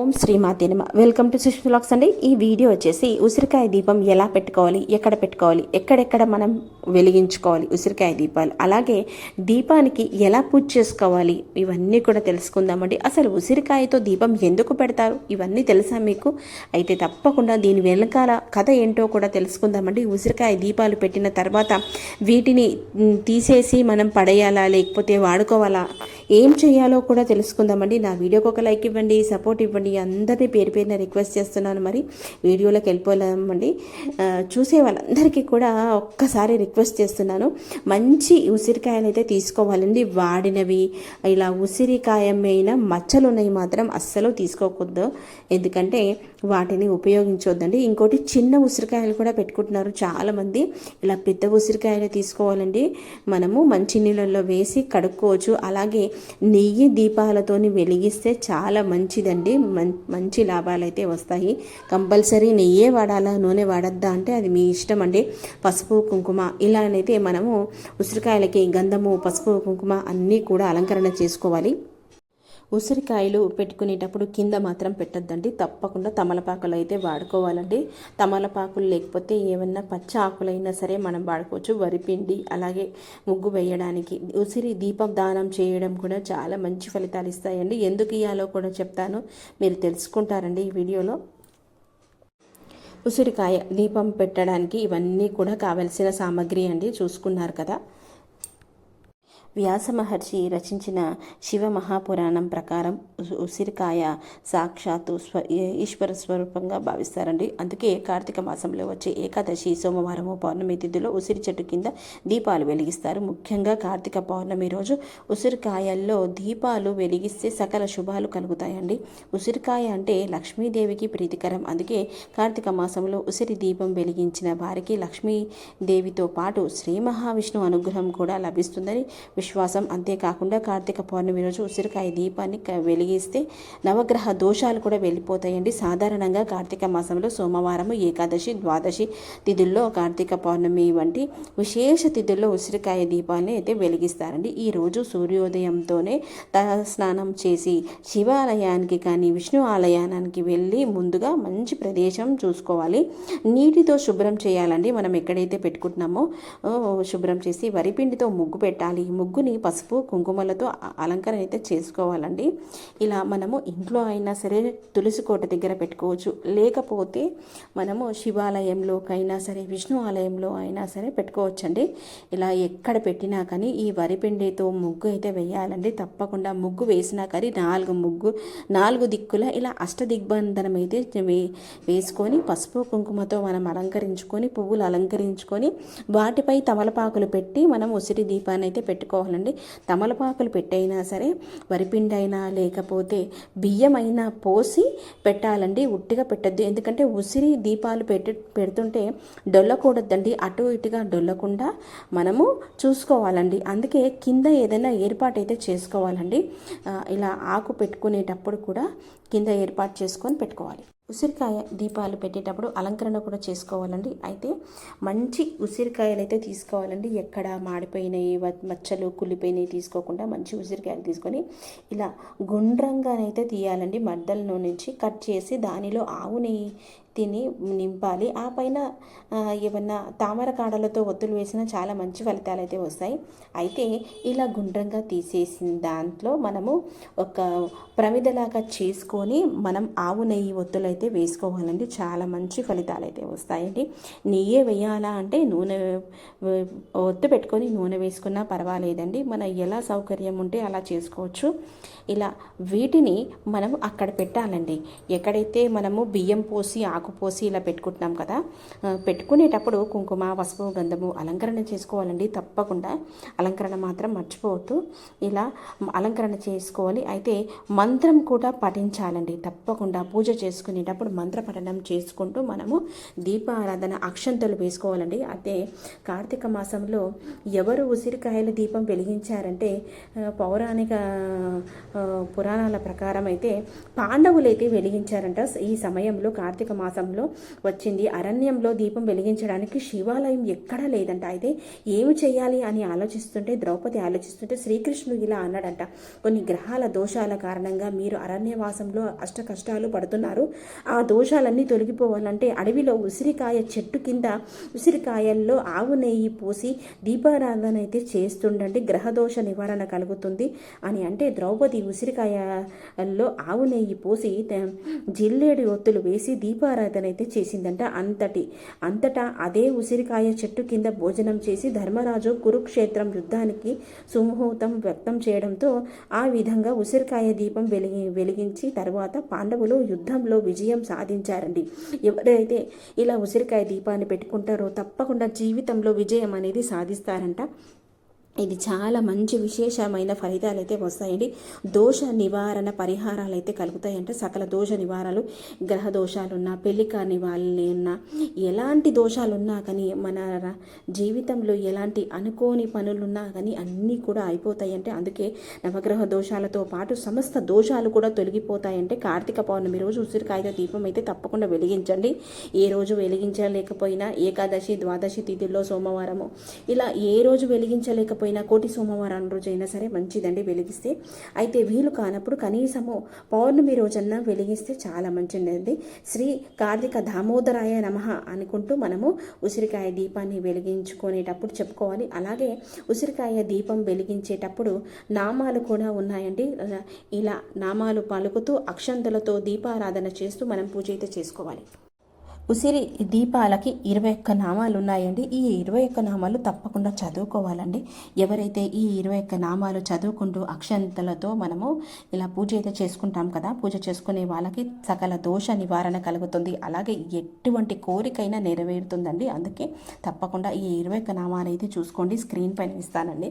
ఓం శ్రీ నమ. Welcome to సుష్ blogs అండి. ఈ వీడియో వచ్చేసి ఉసిరికాయ దీపం ఎలా పెట్టుకోవాలి ఎక్కడ పెట్టుకోవాలి ఎక్కడెక్కడ మనం వెలిగించుకోవాలి ఉసిరికాయ దీపాలు. అలాగే దీపానికి ఎలా పూజ చేసుకోవాలి ఇవన్నీ కూడా తెలుసుకుందామండి. అసలు ఉసిరికాయతో దీపం ఎందుకు పెడతారు ఇవన్నీ తెలుసా మీకు? అయితే తప్పకుండా దీని వెనకాల కథ ఏంటో కూడా తెలుసుకుందామండి. ఉసిరికాయ దీపాలు పెట్టిన తర్వాత వీటిని తీసేసి మనం పడేయాలా లేకపోతే వాడుకోవాలా ఏం చేయాలో కూడా తెలుసుకుందామండి. నా వీడియోకి ఒక లైక్ ఇవ్వండి సపోర్ట్ ఇవ్వండి. అందరినీ పేరు పేరున రిక్వెస్ట్ చేస్తున్నాను. మరి వీడియోలోకి వెళ్ళిపోలేమండి చూసే వాళ్ళందరికీ కూడా ఒక్కసారి రిక్వెస్ట్ చేస్తున్నాను. మంచి ఉసిరికాయలు అయితే తీసుకోవాలండి. వాడినవి ఇలా ఉసిరికాయ మీద మచ్చలు ఉన్నాయి మాత్రం అస్సలు తీసుకోకూడదు. ఎందుకంటే వాటిని ఉపయోగించవద్దండి ఇంకోటి చిన్న ఉసిరికాయలు కూడా పెట్టుకుంటున్నారు చాలామంది. ఇలా పెద్ద ఉసిరికాయలు తీసుకోవాలండి. మనము మంచి నీళ్ళల్లో వేసి కడుక్కోవచ్చు. అలాగే నెయ్యి దీపాలతోని వెలిగిస్తే చాలా మంచిదండి. మంచి లాభాలు అయితే వస్తాయి. కంపల్సరీ నెయ్యే వాడాలా నూనె వాడద్దా అంటే అది మీ ఇష్టం అండి. పసుపు కుంకుమ ఇలానైతే మనము ఉసిరికాయలకి గంధము పసుపు కుంకుమ అన్నీ కూడా అలంకరణ చేసుకోవాలి. ఉసిరికాయలు పెట్టుకునేటప్పుడు కింద మాత్రం పెట్టద్దండి. తప్పకుండా తమలపాకులు అయితే వాడుకోవాలండి. తమలపాకులు లేకపోతే ఏమన్నా పచ్చ ఆకులైనా సరే మనం వాడుకోవచ్చు. వరిపిండి అలాగే ముగ్గు వేయడానికి. ఉసిరి దీపం దానం చేయడం కూడా చాలా మంచి ఫలితాలు ఇస్తాయండి. ఎందుకు ఇయ్యాలో కూడా చెప్తాను. మీరు తెలుసుకుంటారండి ఈ వీడియోలో. ఉసిరికాయ దీపం పెట్టడానికి ఇవన్నీ కూడా కావలసిన సామాగ్రి అండి. చూసుకున్నారు కదా. వ్యాస మహర్షి రచించిన శివ మహాపురాణం ప్రకారం ఉసిరికాయ సాక్షాత్తు స్వ ఈశ్వర స్వరూపంగా భావిస్తారండి. అందుకే కార్తీక మాసంలో వచ్చే ఏకాదశి సోమవారము పౌర్ణమి తిథిలో ఉసిరి చెట్టు కింద దీపాలు వెలిగిస్తారు. ముఖ్యంగా కార్తీక పౌర్ణమి రోజు ఉసిరికాయల్లో దీపాలు వెలిగిస్తే సకల శుభాలు కలుగుతాయండి. ఉసిరికాయ అంటే లక్ష్మీదేవికి ప్రీతికరం. అందుకే కార్తీక మాసంలో ఉసిరి దీపం వెలిగించిన వారికి లక్ష్మీదేవితో పాటు శ్రీ మహావిష్ణు అనుగ్రహం కూడా లభిస్తుందని విశ్వాసం అంతేకాకుండా కార్తీక పౌర్ణమి రోజు ఉసిరికాయ దీపాన్ని క- వెలిగిస్తే నవగ్రహ దోషాలు కూడా వెళ్ళిపోతాయండి. సాధారణంగా కార్తీక మాసంలో సోమవారం ఏకాదశి ద్వాదశి తిథుల్లో కార్తీక పౌర్ణమి వంటి విశేష తిథుల్లో ఉసిరికాయ దీపాన్ని అయితే వెలిగిస్తారండి. ఈ రోజు సూర్యోదయంతోనే తల స్నానం చేసి శివాలయానికి కానీ విష్ణు ఆలయానికి వెళ్ళి ముందుగా మంచి ప్రదేశం చూసుకోవాలి. నీటితో శుభ్రం చేయాలండి. మనం ఎక్కడైతే పెట్టుకుంటున్నామో శుభ్రం చేసి వరిపిండితో ముగ్గు పెట్టాలి. ముగ్గు ముగ్గుని పసుపు కుంకుమలతో అలంకరణ అయితే చేసుకోవాలండి. ఇలా మనము ఇంట్లో అయినా సరే తులసి కోట దగ్గర పెట్టుకోవచ్చు. లేకపోతే మనము శివాలయంలోకైనా సరే విష్ణు ఆలయంలో అయినా సరే పెట్టుకోవచ్చండి. ఇలా ఎక్కడ పెట్టినా కానీ ఈ వరిపిండితో ముగ్గు అయితే వేయాలండి. తప్పకుండా ముగ్గు వేసినా కానీ నాలుగు ముగ్గు నాలుగు దిక్కుల ఇలా అష్ట దిగ్బంధనం అయితే వే వేసుకొని పసుపు కుంకుమతో మనం అలంకరించుకొని పువ్వులు అలంకరించుకొని వాటిపై తమలపాకులు పెట్టి మనం ఉసిరి దీపాన్ని అయితే పెట్టుకోవాలి పెట్టుకోవాలండి తమలపాకులు పెట్టైనా సరే వరిపిండి అయినా లేకపోతే బియ్యం అయినా పోసి పెట్టాలండి. ఉట్టిగా పెట్టద్దు. ఎందుకంటే ఉసిరి దీపాలు పెట్టి పెడుతుంటే డొల్లకూడదండి. అటు ఇటుగా డొల్లకుండా మనము చూసుకోవాలండి. అందుకే కింద ఏదైనా ఏర్పాటు అయితే చేసుకోవాలండి ఇలా ఆకు పెట్టుకునేటప్పుడు కూడా కింద ఏర్పాటు చేసుకొని పెట్టుకోవాలి. ఉసిరికాయ దీపాలు పెట్టేటప్పుడు అలంకరణ కూడా చేసుకోవాలండి. అయితే మంచి ఉసిరికాయలు అయితే తీసుకోవాలండి. ఎక్కడ మాడిపోయినాయి మచ్చలు కుళ్ళిపోయినాయి తీసుకోకుండా మంచి ఉసిరికాయలు తీసుకొని ఇలా గుండ్రంగానైతే తీయాలండి. మద్దల నుంచి కట్ చేసి దానిలో ఆవు నెయ్యి తిని నింపాలి. ఆ పైన ఏమన్నా తామర కాడలతో ఒత్తులు వేసినా చాలా మంచి ఫలితాలు అయితే వస్తాయి. అయితే ఇలా గుండ్రంగా తీసేసిన దాంట్లో మనము ఒక ప్రమిదలాగా చేసుకొని మనం ఆవు నెయ్యి ఒత్తులు అయితే వేసుకోవాలండి. చాలా మంచి ఫలితాలు అయితే వస్తాయండి. నెయ్యే వేయాలా అంటే నూనె ఒత్తు పెట్టుకొని నూనె వేసుకున్నా పర్వాలేదండి. మన ఎలా సౌకర్యం ఉంటే అలా చేసుకోవచ్చు. ఇలా వీటిని మనం అక్కడ పెట్టాలండి. ఎక్కడైతే మనము బియ్యం పోసి ఆకు పోసి ఇలా పెట్టుకుంటున్నాం కదా. పెట్టుకునేటప్పుడు కుంకుమ పసుపు గంధము అలంకరణ చేసుకోవాలండి. తప్పకుండా అలంకరణ మాత్రం మర్చిపోవద్దు. ఇలా అలంకరణ చేసుకోవాలి. అయితే మంత్రం కూడా పఠించాలండి. తప్పకుండా పూజ చేసుకునేటప్పుడు మంత్ర పఠనం చేసుకుంటూ మనము దీపారాధన అక్షంతలు వేసుకోవాలండి. అయితే కార్తీక మాసంలో ఎవరు ఉసిరికాయల దీపం వెలిగించారంటే పౌరాణిక పురాణాల ప్రకారం అయితే పాండవులు అయితే వెలిగించారంట. ఈ సమయంలో కార్తీక మాసం మాసంలో వచ్చింది. అరణ్యంలో దీపం వెలిగించడానికి శివాలయం ఎక్కడా లేదంట. అయితే ఏమి చేయాలి అని ఆలోచిస్తుంటే ద్రౌపది ఆలోచిస్తుంటే శ్రీకృష్ణుడు ఇలా అన్నాడంట. కొన్ని గ్రహాల దోషాల కారణంగా మీరు అరణ్యవాసంలో అష్ట కష్టాలు పడుతున్నారు. ఆ దోషాలన్నీ తొలగిపోవాలంటే అడవిలో ఉసిరికాయ చెట్టు కింద ఉసిరికాయల్లో ఆవు నెయ్యి పోసి దీపారాధన అయితే చేస్తుండండి గ్రహదోష నివారణ కలుగుతుంది అని అంటే ద్రౌపది ఉసిరికాయల్లో ఆవు నెయ్యి పోసి జిల్లేడి జిల్లేడు ఒత్తులు వేసి దీపారాధన అయితే చేసిందంట. అంతటి అంతటా అదే ఉసిరికాయ చెట్టు కింద భోజనం చేసి ధర్మరాజు కురుక్షేత్రం యుద్ధానికి సుముహూర్తం వ్యక్తం చేయడంతో ఆ విధంగా ఉసిరికాయ దీపం వెలిగి వెలిగించి తర్వాత పాండవులు యుద్ధంలో విజయం సాధించారండి. ఎవరైతే ఇలా ఉసిరికాయ దీపాన్ని పెట్టుకుంటారో తప్పకుండా జీవితంలో విజయం అనేది సాధిస్తారంట. ఇది చాలా మంచి విశేషమైన ఫలితాలు అయితే వస్తాయండి. దోష నివారణ పరిహారాలు అయితే కలుగుతాయంటే. సకల దోష నివారణలు గ్రహ దోషాలున్నా పెళ్ళి కాని వాళ్ళని ఉన్నా ఎలాంటి దోషాలున్నా కానీ మన జీవితంలో ఎలాంటి అనుకోని పనులున్నా కానీ అన్నీ కూడా అయిపోతాయంటే అందుకే నవగ్రహ దోషాలతో పాటు సమస్త దోషాలు కూడా తొలగిపోతాయంటే కార్తీక పౌర్ణమి రోజు ఉసిరికాయతో దీపం అయితే తప్పకుండా వెలిగించండి. ఏ రోజు వెలిగించలేకపోయినా ఏకాదశి ద్వాదశి తిథుల్లో సోమవారము ఇలా ఏ రోజు వెలిగించలేకపోయినా కోటి సోమవారం రోజైనా సరే మంచిదండి వెలిగిస్తే. అయితే వీలు కానప్పుడు కనీసము పౌర్ణమి రోజన్నా వెలిగిస్తే చాలా మంచిదండి. శ్రీ కార్తీక దామోదరాయ నమః అనుకుంటూ మనము ఉసిరికాయ దీపాన్ని వెలిగించుకునేటప్పుడు చెప్పుకోవాలి. అలాగే ఉసిరికాయ దీపం వెలిగించేటప్పుడు నామాలు కూడా ఉన్నాయండి. ఇలా నామాలు పలుకుతూ అక్షంతలతో దీపారాధన చేస్తూ మనం పూజ అయితే చేసుకోవాలి. ఉసిరి దీపాలకి ఇరవై ఒక్క నామాలు ఉన్నాయండి ఈ ఇరవై ఒక్క నామాలు తప్పకుండా చదువుకోవాలండి. ఎవరైతే ఈ ఇరవై ఒక్క నామాలు చదువుకుంటూ అక్షంతలతో మనము ఇలా పూజ అయితే చేసుకుంటాం కదా పూజ చేసుకునే వాళ్ళకి సకల దోష నివారణ కలుగుతుంది. అలాగే ఎటువంటి కోరికైనా నెరవేరుతుందండి. అందుకే తప్పకుండా ఈ ఇరవై ఒక్క నామాలు అయితే చూసుకోండి. స్క్రీన్ పైన ఇస్తానండి.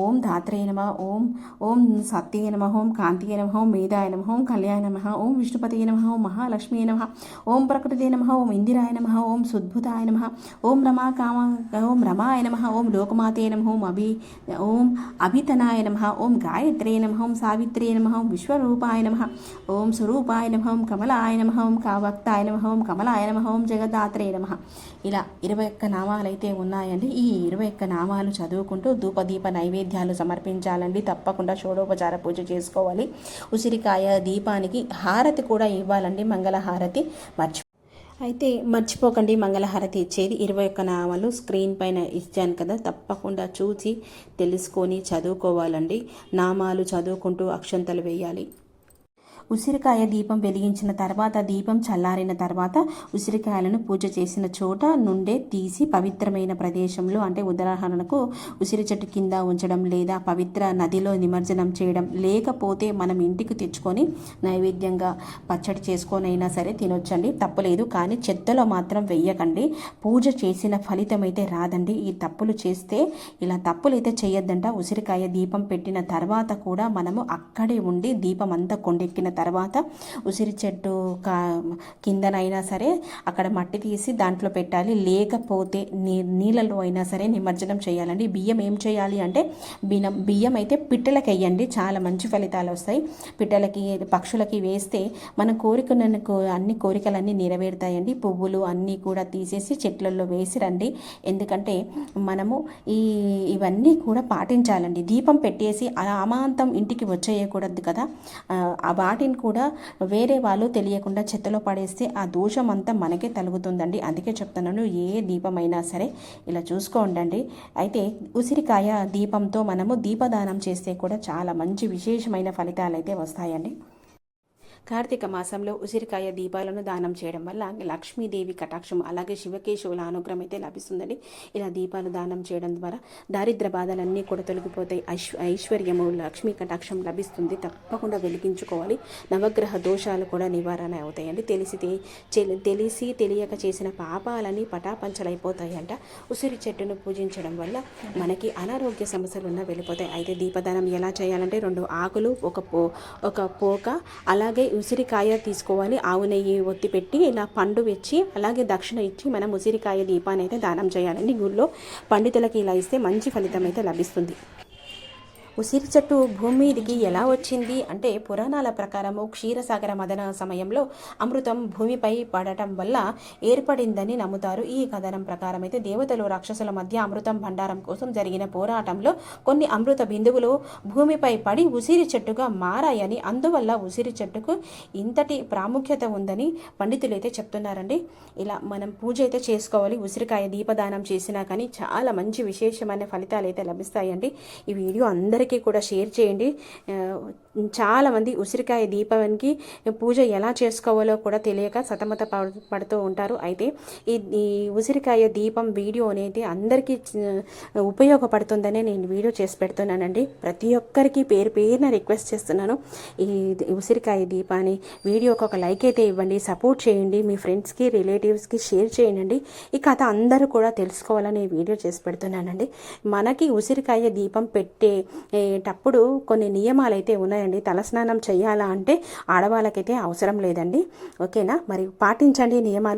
ఓం ధాత్రేయ నమ ఓం ఓం సత్యే నమ ఓం కాంతియ నమ ఓం మేధాయ నమ ఓం కళ్యాణ నమ ఓం విష్ణుపతియే నమ ఓం మహాలక్ష్మీ నమ ఓం ప్రకృతి నమ ఓం ఇందిరాయ నమ ఓం సుద్భుతాయ నమ ఓం రమా కామ ఓం రమాయ నమ ఓం లోకమాతే నమ ఓం అభి ఓం అభితనాయ నమ ఓం గాయత్రే నమ ఓం సావిత్రే నమ ఓం విశ్వరూపాయ నమ ఓం స్వరూపాయ నమ ఓం కమలాయ నమ ఓం కావక్తాయ నమ ఓం కమలాయ నమ ఓం జగదాత్రే నమ ఇలా ఇరవై ఒక్క నామాలైతే ఉన్నాయండి ఈ ఇరవై ఒక్క నామాలు చదువుకుంటూ ధూపదీప నైవేద్యాలు సమర్పించాలండి తప్పకుండా షోడోపచార పూజ చేసుకోవాలి ఉసిరికాయ దీపానికి హారతి కూడా ఇవ్వాలండి మంగళ హారతి మర్చి అయితే మర్చిపోకండి మంగళహారతి ఇచ్చేది. ఇరవై ఒక్క నామాలు స్క్రీన్ పైన ఇచ్చాను కదా తప్పకుండా చూసి తెలుసుకొని చదువుకోవాలండి. నామాలు చదువుకుంటూ అక్షంతలు వేయాలి. ఉసిరికాయ దీపం వెలిగించిన తర్వాత దీపం చల్లారిన తర్వాత ఉసిరికాయలను పూజ చేసిన చోట నుండే తీసి పవిత్రమైన ప్రదేశంలో అంటే ఉదాహరణకు ఉసిరి చెట్టు కింద ఉంచడం లేదా పవిత్ర నదిలో నిమజ్జనం చేయడం లేకపోతే మనం ఇంటికి తెచ్చుకొని నైవేద్యంగా పచ్చడి చేసుకొని అయినా సరే తినొచ్చండి. తప్పులేదు కానీ చెత్తలో మాత్రం వెయ్యకండి. పూజ చేసిన ఫలితం అయితే రాదండి. ఈ తప్పులు చేస్తే ఇలా తప్పులు అయితే చేయొద్దంట. ఉసిరికాయ దీపం పెట్టిన తర్వాత కూడా మనము అక్కడే ఉండి దీపం అంతా కొండెక్కిన తర్వాత ఉసిరి చెట్టు కా కిందనైనా సరే అక్కడ మట్టి తీసి దాంట్లో పెట్టాలి. లేకపోతే నీ నీళ్ళలో అయినా సరే నిమజ్జనం చేయాలండి. బియ్యం ఏం చేయాలి అంటే బియ్యం బియ్యం అయితే పిట్టలకి వేయండి. చాలా మంచి ఫలితాలు వస్తాయి. పిట్టలకి పక్షులకి వేస్తే మన కోరికలను అన్ని కోరికలన్నీ నెరవేరుతాయండి. పువ్వులు అన్నీ కూడా తీసేసి చెట్లలో వేసి రండి. ఎందుకంటే మనము ఈ ఇవన్నీ కూడా పాటించాలండి. దీపం పెట్టేసి అలా అమాంతం ఇంటికి వచ్చేయకూడదు కదా. ఆ, వాటిని కూడా వేరే వాళ్ళు తెలియకుండా చెత్తలో పడేస్తే ఆ దోషం అంతా మనకే తలుగుతుందండి. అందుకే చెప్తున్నాను ఏ దీపమైనా సరే ఇలా చూసుకోండి అయితే ఉసిరికాయ దీపంతో మనము దీపదానం చేస్తే కూడా చాలా మంచి విశేషమైన ఫలితాలు అయితే వస్తాయండి. కార్తీక మాసంలో ఉసిరికాయ దీపాలను దానం చేయడం వల్ల లక్ష్మీదేవి కటాక్షం అలాగే శివకేశవుల అనుగ్రహం అయితే లభిస్తుందండి. ఇలా దీపాలు దానం చేయడం ద్వారా దారిద్ర బాధలన్నీ కూడా తొలగిపోతాయి. ఐశ్వర్యము లక్ష్మీ కటాక్షం లభిస్తుంది. తప్పకుండా వెలిగించుకోవాలి. నవగ్రహ దోషాలు కూడా నివారణ అవుతాయండి. తెలిసి తెలిసి తెలియక చేసిన పాపాలని పటాపంచలైపోతాయంట. ఉసిరి చెట్టును పూజించడం వల్ల మనకి అనారోగ్య సమస్యలు ఉన్న వెళ్ళిపోతాయి. అయితే దీపదానం ఎలా చేయాలంటే రెండు ఆకులు ఒక పో ఒక పోక అలాగే ఉసిరికాయ తీసుకోవాలి. ఆవు నెయ్యి ఒత్తి పెట్టి ఇలా పండు వెచ్చి అలాగే దక్షిణ ఇచ్చి మనం ఉసిరికాయ దీపాన్ని అయితే దానం చేయాలండి. గుళ్ళో పండితులకి ఇలా ఇస్తే మంచి ఫలితం అయితే లభిస్తుంది. ఉసిరి చెట్టు భూమి మీదికి ఎలా వచ్చింది అంటే పురాణాల ప్రకారము క్షీరసాగర మదన సమయంలో అమృతం భూమిపై పడటం వల్ల ఏర్పడిందని నమ్ముతారు. ఈ కథనం ప్రకారం అయితే దేవతలు రాక్షసుల మధ్య అమృతం భండారం కోసం జరిగిన పోరాటంలో కొన్ని అమృత బిందువులు భూమిపై పడి ఉసిరి చెట్టుగా మారాయని అందువల్ల ఉసిరి చెట్టుకు ఇంతటి ప్రాముఖ్యత ఉందని పండితులు అయితే చెప్తున్నారండి. ఇలా మనం పూజ అయితే చేసుకోవాలి ఉసిరికాయ దీపదానం చేసినా కానీ చాలా మంచి విశేషమైన ఫలితాలు అయితే లభిస్తాయండి. ఈ వీడియో అందరికీ కూడా షేర్ చేయండి. చాలామంది ఉసిరికాయ దీపానికి పూజ ఎలా చేసుకోవాలో కూడా తెలియక సతమత పడుతూ ఉంటారు. అయితే ఈ ఈ ఉసిరికాయ దీపం వీడియో అనేది అందరికీ ఉపయోగపడుతుందనే నేను వీడియో చేసి పెడుతున్నానండి. ప్రతి ఒక్కరికి పేరు పేరున రిక్వెస్ట్ చేస్తున్నాను. ఈ ఉసిరికాయ దీపాన్ని వీడియోకి ఒక లైక్ అయితే ఇవ్వండి సపోర్ట్ చేయండి మీ ఫ్రెండ్స్కి రిలేటివ్స్కి షేర్ చేయండి. ఈ కథ అందరూ కూడా తెలుసుకోవాలని వీడియో చేసి పెడుతున్నానండి. మనకి ఉసిరికాయ దీపం పెట్టే పెట్టేటప్పుడు కొన్ని నియమాలు అయితే ఉన్నాయండి. తలస్నానం చేయాలా అంటే ఆడవాళ్ళకైతే అవసరం లేదండి. ఓకేనా? మరి పాటించండి నియమాలు.